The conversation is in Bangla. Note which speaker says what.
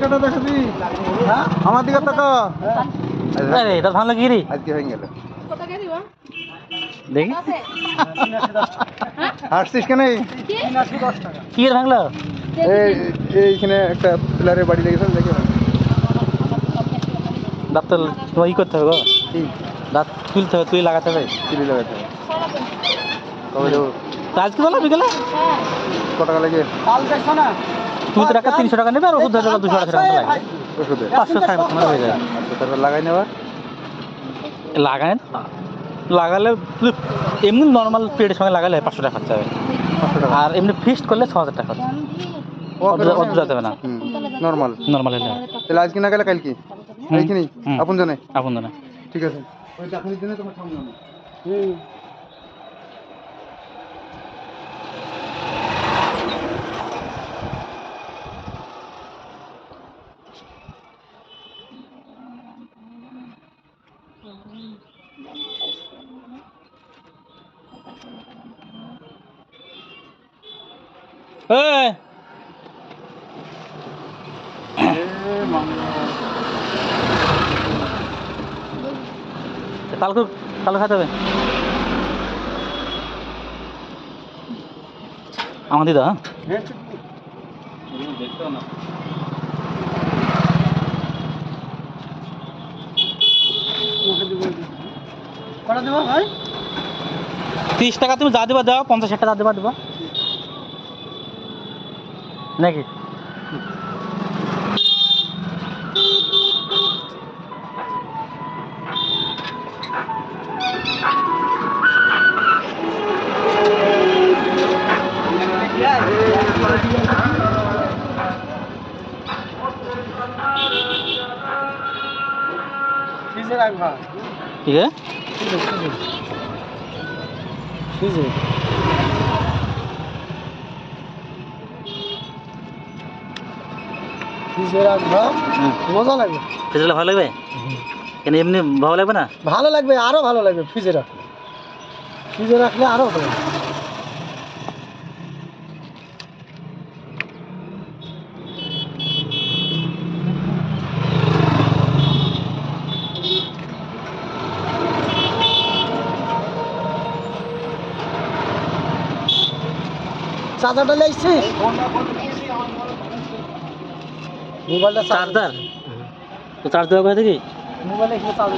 Speaker 1: কাটা আমার দিকে তাকা
Speaker 2: আরে এটা ভালো কি রে?
Speaker 1: আজকে হয়ে গেল।
Speaker 3: কত করে দিব
Speaker 2: দেখি।
Speaker 3: আছে?
Speaker 1: হাসছিস কেন
Speaker 2: কি? ভাঙলো?
Speaker 1: এইখানে একটা বাড়ি লেগেছে দেখে
Speaker 2: দাঁত তো তোমার ই করতে হবে গো। দাঁত তুলতে হবে তুই লাগাতে হবে।
Speaker 1: চিলি লাগাতে হবে। কবে
Speaker 2: আজকে বলো বিকেলে?
Speaker 3: হ্যাঁ।
Speaker 1: ক টাকা লাগে?
Speaker 2: তুমি তো টাকা তিনশো টাকা নেবে আর ওষুধ ধরে দুশো আড়াইশো টাকা লাগবে
Speaker 1: ওষুধে।
Speaker 2: পাঁচশো সাড়ে পাঁচশো টাকা হয়ে যাবে
Speaker 1: আচ্ছা তারপর লাগাই নেবার
Speaker 2: লাগায় না। লাগালে এমনি নর্মাল পিরিয়ডের সঙ্গে লাগালে পাঁচশো টাকা খরচা হবে।
Speaker 1: পাঁচশো টাকা।
Speaker 2: আর এমনি ফিক্সড করলে ছ হাজার টাকা খরচা অত- যেতে না।
Speaker 1: হুম নর্মাল
Speaker 2: নর্মাল হলে।
Speaker 1: তাহলে আজকে না গেলে কালকে?
Speaker 2: হুম।
Speaker 1: এইখানেই আপন জানে
Speaker 2: আপন জানা
Speaker 1: ঠিক আছে। ওই চাকরির জন্য তোমার সামনে হবে।
Speaker 2: কালকে কালকে খাতে হবে। আমার দিদা হ্যাঁ? তিরিশ টাকা তুমি যা দেবা দেওয়া পঞ্চাশ ষাট টাকা দেবা দেবা। নাকি? ঠিক আছে হুম।
Speaker 4: মজা লাগবে।
Speaker 2: ফ্রিজে ভালো লাগবে? কেন এমনি ভালো লাগবে না?
Speaker 4: ভালো লাগবে আরও ভালো লাগবে ফ্রিজে রাখলে। ফ্রিজে রাখলে আরও ভালো লাগবে। চার্জারটা লেগছিস মোবাইলটা
Speaker 2: চার্জার? তো চার্জ দেওয়া কোথা থেকে?
Speaker 4: মোবাইলে এখানে চার্জ